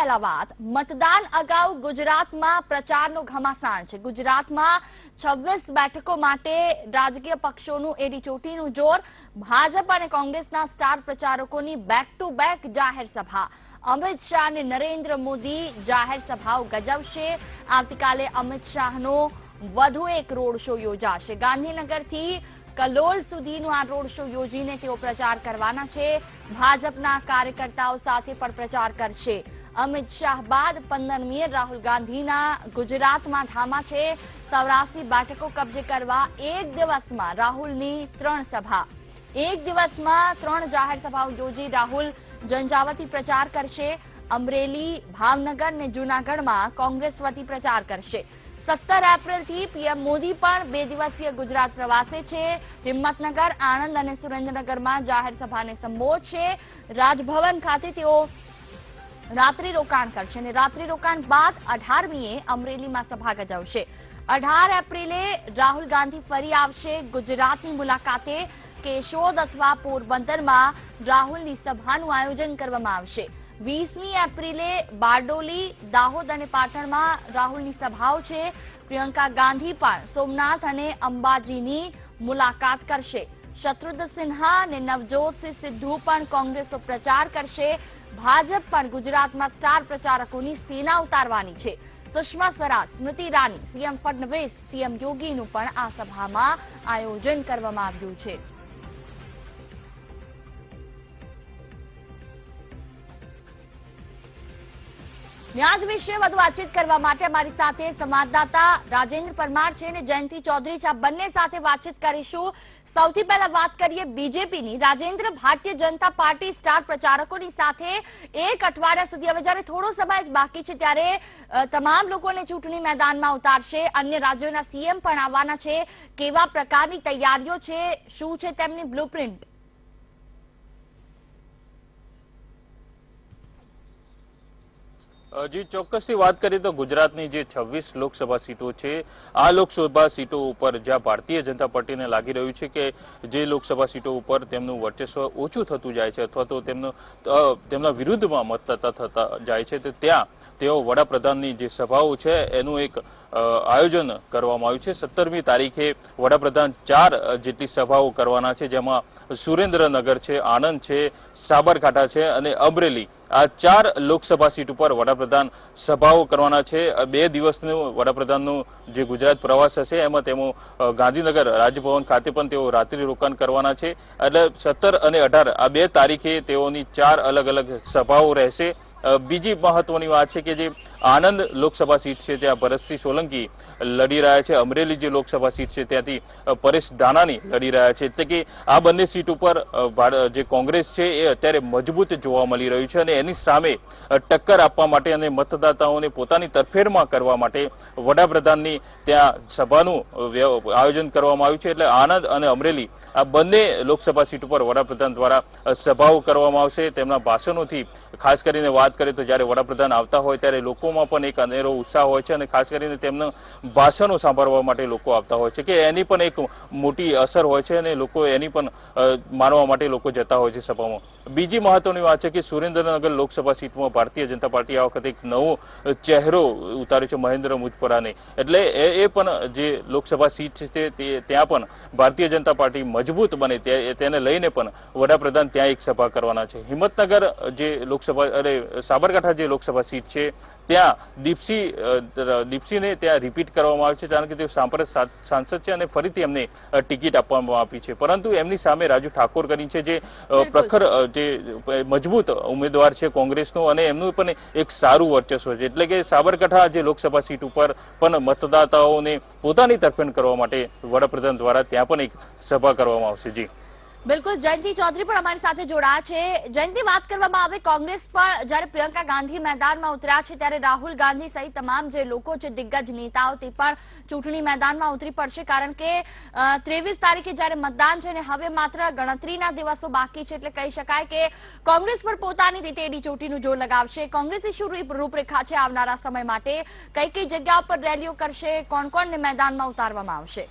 પહેલા વાત મતદાન અગાઉ ગુજરાતમાં પ્રચારનો ઘમાસાણ છે. ગુજરાતમાં છવ્વીસ બેઠકો માટે રાજકીય પક્ષોનું એડી ચોટીનું જોર. ભાજપ અને કોંગ્રેસના સ્ટાર પ્રચારકોની બેક ટુ બેક જાહેર સભા. અમિત શાહ અને નરેન્દ્ર મોદી જાહેર સભાઓ ગજવશે. આવતીકાલે અમિત શાહનો વધુ એક રોડ શો યોજાશે. ગાંધીનગરથી કલોલ સુધીનો આ રોડ શો યોજીને તેઓ પ્રચાર કરવાના છે. ભાજપના કાર્યકર્તાઓ સાથે પણ પ્રચાર કરશે. અમિત શાહ બાદ પંદરમીએ રાહુલ ગાંધીના ગુજરાતમાં ધામા છે. સૌરાષ્ટ્રની બેઠકો કબજે કરવા એક દિવસમાં રાહુલની ત્રણ સભા. એક દિવસમાં ત્રણ જાહેર સભાઓ યોજી રાહુલ ઝંઝાવતી પ્રચાર કરશે. અમરેલી, ભાવનગર અને જૂનાગઢમાં કોંગ્રેસ વતી પ્રચાર કરશે. સત્તર એપ્રિલથી પીએમ મોદી પણ બે દિવસીય ગુજરાત પ્રવાસે છે. હિંમતનગર, આણંદ અને સુરેન્દ્રનગરમાં જાહેર સભાને સંબોધશે. રાજભવન ખાતે તેઓ રાત્રિ રોકાણ કરશે અને રાત્રિ રોકાણ બાદ અઢારમીએ અમરેલીમાં સભા ગજાવશે. અઢાર એપ્રિલે રાહુલ ગાંધી ફરી આવશે ગુજરાતની મુલાકાતે કેશોદ અથવા પોરબંદરમાં રાહુલની સભાનું આયોજન કરવામાં આવશે. વીસમી એપ્રિલે બારડોલી, દાહોદ અને પાટણમાં રાહુલની સભાઓ છે. પ્રિયંકા ગાંધી પણ સોમનાથ અને અંબાજીની મુલાકાત કરશે. શત્રુઘ્ન સિન્હા અને નવજોતસિંહ સિદ્ધુ પણ કોંગ્રેસનો પ્રચાર કરશે. ભાજપ પણ ગુજરાતમાં સ્ટાર પ્રચારકોની સેના ઉતારવાની છે. સુષ્મા સ્વરાજ, સ્મૃતિ ઈરાની, સીએમ ફડણવીસ, સીએમ યોગીનું પણ આ સભામાં આયોજન કરવામાં આવ્યું છે. ન્યાજ વિશે વધુ વાતચીત કરવા માટે અમારી સાથે સંવાદદાતા રાજેન્દ્ર પરમાર છે અને જયંતિ ચૌધરી છે. આ બંને સાથે વાતચીત કરીશું. સૌથી પહેલા વાત કરીએ બીજેપીની. રાજેન્દ્ર ભારતીય જનતા પાર્ટી સ્ટાર પ્રચારકોની સાથે એક અઠવાડિયા સુધી, હવે જ્યારે થોડો સમય જ બાકી છે, ત્યારે તમામ લોકોને ચૂંટણી મેદાનમાં ઉતારશે. અન્ય રાજ્યોના સીએમ પણ આવવાના છે. કેવા પ્રકારની તૈયારીઓ છે? શું છે તેમની બ્લુપ્રિન્ટ? જી, ચોક્કસથી વાત કરીએ તો ગુજરાતની જે છવ્વીસ લોકસભા સીટો છે, આ લોકસભા સીટો ઉપર જ્યાં ભારતીય જનતા પાર્ટીને લાગી રહ્યું છે કે જે લોકસભા સીટો ઉપર તેમનું વર્ચસ્વ ઓછું થતું જાય છે અથવા તો તેમનું તેમના વિરુદ્ધમાં મતદાતા થતા જાય છે, તો ત્યાં તેઓ વડાપ્રધાનની જે સભાઓ છે, એનું એક આયોજન કરવામાં આવ્યું છે. સત્તરમી તારીખે વડાપ્રધાન ચાર જેટલી સભાઓ કરવાના છે, જેમાં સુરેન્દ્રનગર છે, આણંદ છે, સાબરકાંઠા છે અને અમરેલી આ ચાર લોકસભા સીટ ઉપર વડાપ્રધાન સભાઓ કરવાના છે. બે દિવસનું વડાપ્રધાનનું જે ગુજરાત પ્રવાસ હશે, એમાં તેઓ ગાંધીનગર રાજભવન ખાતે પણ તેઓ રાત્રિ રોકાણ કરવાના છે. એટલે સત્તર અને અઢાર, આ બે તારીખે તેઓની ચાર અલગ અલગ સભાઓ રહેશે. બીજી મહત્વની વાત છે કે જે આણંદ લોકસભા સીટ છે ત્યાં ભરતસિંહ સોલંકી લડી રહ્યા છે. અમરેલી જે લોકસભા સીટ છે ત્યાંથી પરેશ ધાનાની લડી રહ્યા છે. એટલે કે આ બંને સીટ ઉપર જે કોંગ્રેસ છે એ અત્યારે મજબૂત જોવા મળી રહ્યું છે અને એની સામે ટક્કર આપવા માટે અને મતદાતાઓને પોતાની તરફેણમાં કરવા માટે વડાપ્રધાનની ત્યાં સભાનું આયોજન કરવામાં આવ્યું છે. એટલે આણંદ અને અમરેલી આ બંને લોકસભા સીટ ઉપર વડાપ્રધાન દ્વારા સભાઓ કરવામાં આવશે. તેમના ભાષણોથી, ખાસ કરીને વાત કરીએ તો જ્યારે વડાપ્રધાન આવતા હોય ત્યારે લોકોમાં પણ એક અનેરો ઉત્સાહ હોય છે અને ખાસ કરીને તેમના ભાષણો સાંભળવા માટે લોકો આવતા હોય છે કે એની પણ એક મોટી અસર હોય છે અને લોકો એની પણ માનવા માટે લોકો જતા હોય છે સભામાં. બીજી મહત્વની વાત છે કે સુરેન્દ્રનગર લોકસભા સીટમાં ભારતીય જનતા પાર્ટી આ વખતે એક નવો ચહેરો ઉતાર્યો છે મહેન્દ્ર મુજપરાને. એટલે એ પણ જે લોકસભા સીટ છે તે ત્યાં પણ ભારતીય જનતા પાર્ટી મજબૂત બને તેને લઈને પણ વડાપ્રધાન ત્યાં એક સભા કરવાના છે. હિંમતનગર જે લોકસભા, અરે, સાબરકાંઠા જે લોકસભા સીટ છે, ત્યાં દીપસી દીપસીને ત્યાં રિપીટ કરવામાં આવે છે કારણ કે તેઓ સાંપ્રત સાંસદ છે અને ફરીથી એમને ટિકિટ આપવામાં આપી છે. પરંતુ એમની સામે રાજુ ઠાકોર કરી છે જે પ્રખર જે મજબૂત ઉમેદવાર છે કોંગ્રેસનો અને એમનું પણ એક સારું વર્ચસ્વ છે. એટલે કે સાબરકાંઠા જે લોકસભા સીટ ઉપર પણ મતદાતાઓને પોતાની તરફેણ કરવા માટે વડાપ્રધાન દ્વારા ત્યાં પણ એક સભા કરવામાં આવશે. જી. બિલકુલ, જયંતિ ચૌધરી પણ અમારી સાથે જોડાયા છે. જયંતિ, વાત કરવામાં આવે, કોંગ્રેસ પણ જ્યારે પ્રિયંકા ગાંધી મેદાનમાં ઉતર્યા છે, ત્યારે રાહુલ ગાંધી સહિત તમામ જે લોકો છે, દિગ્ગજ નેતાઓ તે પણ ચૂંટણી મેદાનમાં ઉતરી પડશે. કારણ કે ત્રેવીસ તારીખે જ્યારે મતદાન છે ને, હવે માત્ર ગણતરીના દિવસો બાકી છે, એટલે કહી શકાય કે કોંગ્રેસ પણ પોતાની રીતે એડી ચોટીનું જોર લગાવશે. કોંગ્રેસની શું રૂપરેખા છે આવનારા સમય માટે? કઈ કઈ જગ્યા પર રેલીઓ કરશે? કોણ કોણને મેદાનમાં ઉતારવામાં આવશે?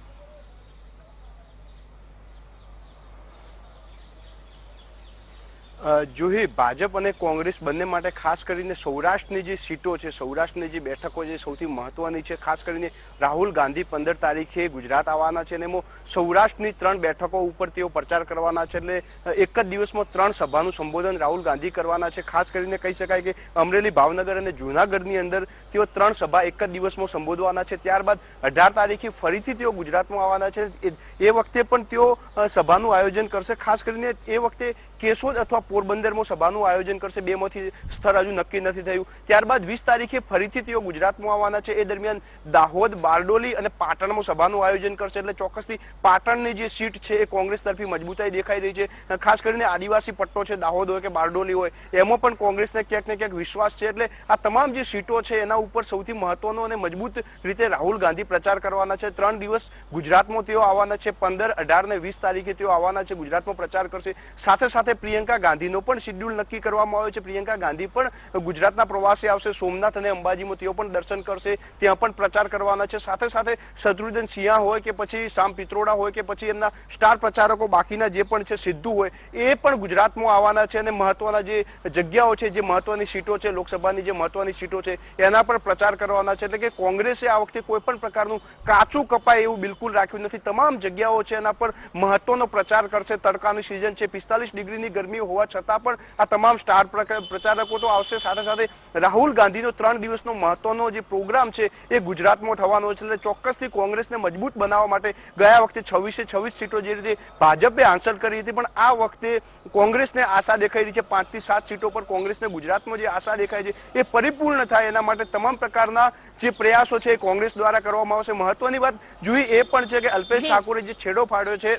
જોહી ભાજપ અને કોંગ્રેસ બંને માટે ખાસ કરીને સૌરાષ્ટ્રની જે સીટો છે, સૌરાષ્ટ્રની જે બેઠકો છે સૌથી મહત્વની છે. ખાસ કરીને રાહુલ ગાંધી પંદર તારીખે ગુજરાત આવવાના છે અને એમાં સૌરાષ્ટ્રની ત્રણ બેઠકો ઉપર તેઓ પ્રચાર કરવાના છે. એટલે એક જ દિવસમાં ત્રણ સભાનું સંબોધન રાહુલ ગાંધી કરવાના છે. ખાસ કરીને કહી શકાય કે અમરેલી, ભાવનગર અને જૂનાગઢની અંદર તેઓ ત્રણ સભા એક જ દિવસમાં સંબોધવાના છે. ત્યારબાદ અઢાર તારીખે ફરીથી તેઓ ગુજરાતમાં આવવાના છે. એ- વખતે પણ તેઓ સભાનું આયોજન કરશે. ખાસ કરીને એ વખતે કેશોદ અથવા પોરબંદરમાં સભાનું આયોજન કરશે. બેમાંથી સ્થળ હજુ નક્કી નથી થયું. ત્યારબાદ વીસ તારીખે ફરીથી તેઓ ગુજરાતમાં આવવાના છે. એ દરમિયાન દાહોદ, બારડોલી અને પાટણમાં સભાનું આયોજન કરશે. એટલે ચોક્કસથી પાટણની જે સીટ છે એ કોંગ્રેસ તરફી મજબૂતાઈ દેખાઈ રહી છે. ખાસ કરીને આદિવાસી પટ્ટો છે, દાહોદ હોય કે બારડોલી હોય, એમાં પણ કોંગ્રેસને ક્યાંક ને ક્યાંક વિશ્વાસ છે. એટલે આ તમામ જે સીટો છે એના ઉપર સૌથી મહત્વનો અને મજબૂત રીતે રાહુલ ગાંધી પ્રચાર કરવાના છે. ત્રણ દિવસ ગુજરાતમાં તેઓ આવવાના છે. પંદર, અઢાર ને વીસ તારીખે તેઓ આવવાના છે. ગુજરાતમાં પ્રચાર કરશે. સાથે સાથે પ્રિયંકા ગાંધીનો પણ શિડ્યુલ નક્કી કરવામાં આવ્યો છે. પ્રિયંકા ગાંધી પણ ગુજરાતના પ્રવાસે આવશે. સોમનાથ અને અંબાજીમાં તેઓ પણ દર્શન કરશે. ત્યાં પણ પ્રચાર કરવાના છે. સાથે સાથે શત્રુઘ્ન સિંહા હોય કે પછી શામ પિત્રોડા હોય કે પછી એમના સ્ટાર પ્રચારકો બાકીના જે પણ છે, સિદ્ધુ હોય, એ પણ ગુજરાતમાં આવવાના છે અને મહત્વના જે જગ્યાઓ છે, જે મહત્વની સીટો છે, લોકસભાની જે મહત્વની સીટો છે, એના પર પ્રચાર કરવાના છે. એટલે કે કોંગ્રેસે આ વખતે કોઈ પણ પ્રકારનું કાચું કપાય એવું બિલકુલ રાખ્યું નથી. તમામ જગ્યાઓ છે એના પર મહત્વનો પ્રચાર કરશે. તડકાની સિઝન છે. પિસ્તાલીસ ડિગ્રીની ગરમી હોવા છતાં પણ આ તમામ સ્ટાર પ્રચારકો તો આવશે. સાથે સાથે રાહુલ ગાંધીનો ત્રણ દિવસનો મહત્વનો જે પ્રોગ્રામ છે એ ગુજરાતમાં થવાનો છે. એટલે ચોક્કસથી કોંગ્રેસને મજબૂત બનાવવા માટે ગયા વખતે છવ્વીસે છવ્વીસ સીટો જે રીતે ભાજપે હાંસલ કરી હતી પણ આ વખતે કોંગ્રેસને આશા દેખાઈ રહી છે. પાંચથી સાત સીટો પર કોંગ્રેસને ગુજરાતમાં જે આશા દેખાય છે એ પરિપૂર્ણ થાય. એના માટે તમામ પ્રકારના જે પ્રયાસો છે એ કોંગ્રેસ દ્વારા કરવામાં આવશે. મહત્વની વાત જોઈએ એ પણ છે કે અલ્પેશ ઠાકોરે જે છેડો ફાડ્યો છે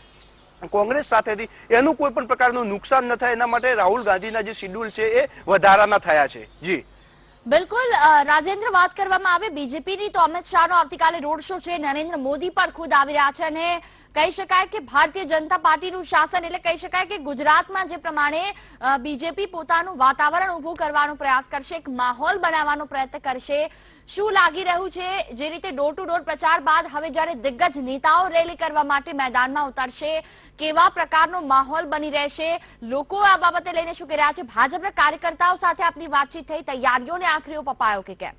કોંગ્રેસ સાથેથી એનું કોઈ પણ પ્રકારનું નુકસાન ન થાય, એના માટે રાહુલ ગાંધીના જે શિડ્યુલ છે એ વધારાના થયા છે. જી. બિલકુલ રાજેન્દ્ર વાત કરવામાં આવે, બીજેપીની તો અમિત શાહનો આવતીકાલે રોડ શો છે, નરેન્દ્ર મોદી પણ ખુદ આવી રહ્યા છે અને કહી શકાય કે ભારતીય જનતા પાર્ટીનું શાસન એટલે કહી શકાય કે ગુજરાતમાં જે પ્રમાણે બીજેપી પોતાનું વાતાવરણ ઊભું કરવાનો પ્રયાસ કરશે, એક માહોલ બનાવવાનો પ્રયત્ન કરશે. શું લાગી રહ્યું છે? જે રીતે ડોર ટુ ડોર પ્રચાર બાદ હવે જ્યારે દિગ્ગજ નેતાઓ રેલી કરવા માટે મેદાનમાં ઉતરશે, કેવા પ્રકારનો માહોલ બની રહેશે? લોકો આ બાબતે લઈને શું કહી રહ્યા છે? ભાજપના કાર્યકર્તાઓ સાથે આપની વાતચીત થઈ, તૈયારીઓને આખરીઓ પપાયો કે કેમ?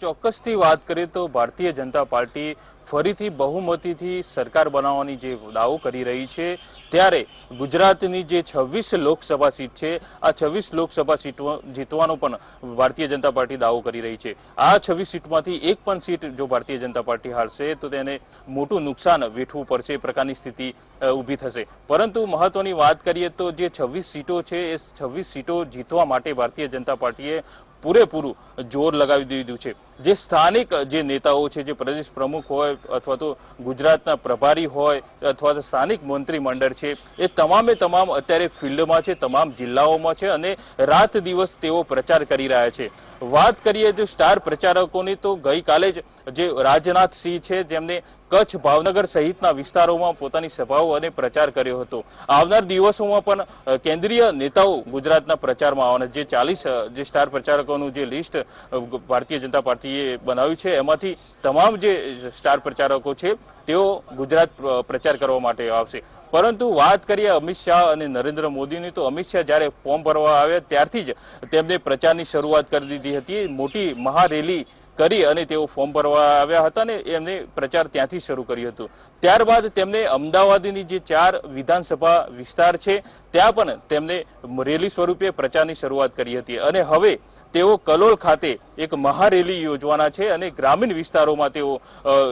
ચોક્કસથી વાત કરીએ તો ભારતીય જનતા પાર્ટી ફરીથી બહુમતીથી સરકાર બનાવવાની જે દાવો કરી રહી છે, ત્યારે ગુજરાતની જે છવ્વીસ લોકસભા સીટ છે, આ છવ્વીસ લોકસભા સીટ જીતવાનો પણ ભારતીય જનતા પાર્ટી દાવો કરી રહી છે. આ છવ્વીસ સીટમાંથી એક પણ સીટ જો ભારતીય જનતા પાર્ટી હારશે, તો તેને મોટું નુકસાન વેઠવું પડશે, એ પ્રકારની સ્થિતિ ઊભી થશે. પરંતુ મહત્વની વાત કરીએ તો જે છવ્વીસ સીટો છે, એ છવ્વીસ સીટો જીતવા માટે ભારતીય જનતા પાર્ટીએ પૂરેપૂરું જોર લગાવી દીધું છે. જે સ્થાનિક જે નેતાઓ છે, જે પ્રદેશ પ્રમુખ હોય અથવા તો ગુજરાતના પ્રભારી હોય અથવા તો સ્થાનિક મંત્રીમંડળ છે, એ તમામે તમામ અત્યારે ફિલ્ડમાં છે, તમામ જિલ્લાઓમાં છે અને રાત દિવસ તેઓ પ્રચાર કરી રહ્યા છે. વાત કરીએ તો સ્ટાર પ્રચારકોની તો ગઈકાલે જ જે રાજનાથ સિંહ છે, જેમને કચ્છ ભાવનગર સહિતના વિસ્તારોમાં પોતાની સભાઓ અને પ્રચાર કર્યો હતો. આવનાર દિવસોમાં પણ કેન્દ્રીય નેતાઓ ગુજરાતના પ્રચારમાં આવવાના જે ચાલીસ જે સ્ટાર પ્રચારકોનું જે લિસ્ટ ભારતીય જનતા પાર્ટીએ બનાવ્યું છે, એમાંથી તમામ જે સ્ટાર પ્રચારકો છે, તેઓ ગુજરાત પ્રચાર કરવા માટે આવશે. પરંતુ વાત કરીએ અમિત શાહ અને નરેન્દ્ર મોદીની, તો અમિત શાહ જ્યારે ફોર્મ ભરવા આવ્યા, ત્યારથી જ તેમને પ્રચારની શરૂઆત કરી દીધી હતી. મોટી મહારેલી કરી અને તેઓ ફોર્મ ભરવા આવ્યા હતા ને એમને પ્રચાર ત્યાંથી શરૂ કર્યું હતું. ત્યારબાદ તેમને અમદાવાદની જે ચાર વિધાનસભા વિસ્તાર છે, ત્યાં પણ તેમને રેલી સ્વરૂપે પ્રચારની શરૂઆત કરી હતી. અને હવે તેઓ કલોલ ખાતે એક મહારેલી યોજવાના છે અને ગ્રામીણ વિસ્તારોમાં તેઓ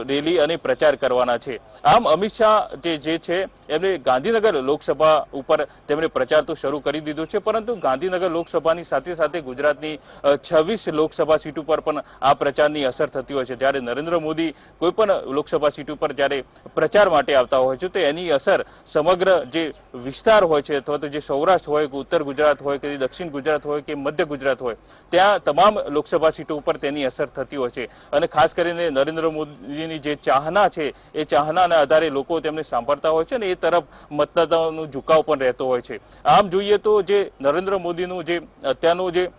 રેલી અને પ્રચાર કરવાના છે. આમ અમિત શાહ જે જે છે, એમને ગાંધીનગર લોકસભા ઉપર તેમણે પ્રચાર તો શરૂ કરી દીધો છે, પરંતુ ગાંધીનગર લોકસભાની સાથે સાથે ગુજરાતની છવ્વીસ લોકસભા સીટ ઉપર પણ આ પ્રચારની અસર થતી હોય છે. જ્યારે નરેન્દ્ર મોદી કોઈ પણ લોકસભા સીટ ઉપર જ્યારે પ્રચાર માટે આવતા હોય છે, તો એની અસર સમગ્ર જે વિસ્તાર હોય છે, અથવા તો જે સૌરાષ્ટ્ર હોય કે ઉત્તર ગુજરાત હોય કે દક્ષિણ ગુજરાત હોય કે મધ્ય ગુજરાત હોય, ત્યાં તમામ લોકસભા સીટો ઉપર તેની અસર થતી હોય છે. અને ખાસ કરીને નરેન્દ્ર મોદીની જે ચાહના છે, એ ચાહનાના આધારે લોકો તેમને સાંભળતા હોય છે ને એ તરફ મતદાતાઓનો ઝુકાવ પણ રહેતો હોય છે. આમ જોઈએ તો જે નરેન્દ્ર મોદીનું જે અત્યારનું જે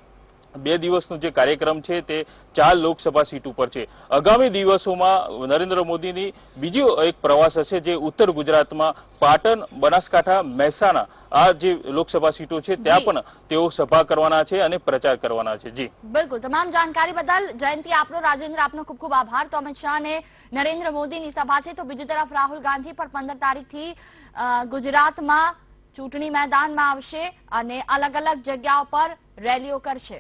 બે દિવસનો જે કાર્યક્રમ છે તે ચાર લોકસભા સીટ ઉપર છે. આગામી દિવસોમાં નરેન્દ્ર મોદીની બીજો એક પ્રવાસ હશે જે ઉત્તર ગુજરાતમાં પાટણ બનાસકાંઠા મહેસાણા આ જે લોકસભા સીટો છે ત્યાં પણ તેઓ સભા કરવાના છે અને પ્રચાર કરવાના છે. જી. બિલકુલ. તમામ જાણકારી બદલ જયંતિ આપનો રાજેન્દ્ર આપનો ખૂબ ખૂબ આભાર. તો અમિત શાહ અને નરેન્દ્ર મોદીની સભા છે તો બીજી તરફ રાહુલ ગાંધી પણ પંદર તારીખથી ગુજરાતમાં ચૂંટણી મેદાનમાં આવશે અને અલગ અલગ જગ્યાઓ પર રેલીઓ કરશે.